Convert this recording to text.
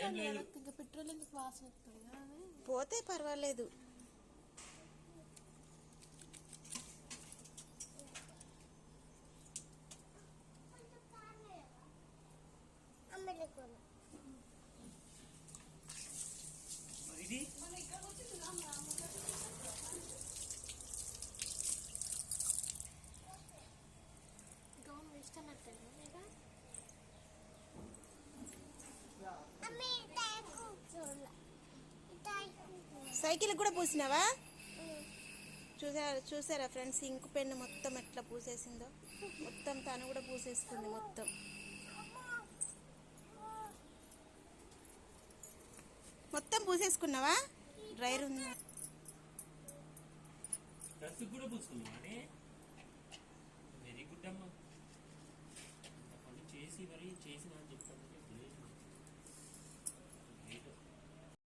ఇంకా పెట్రోల్ ఎందుకు వాసన పోతే పర్వాలేదు. ఇది? గౌన్ వేస్ట్ అన్నట్టు సైకిల్ కూడా పూసినావా? చూసారా చూసారా ఫ్రెండ్స్ ఇంకు పెన్ను మొత్తం ఎట్లా పూసేసిందో? మొత్తం తను కూడా పూసేసుకుంది మొత్తం. మొత్తం పూసేసుకున్నావా? డ్రైర్ ఉంది. వెరీ గుడ్ అమ్మా. చేసి మరి చేసిన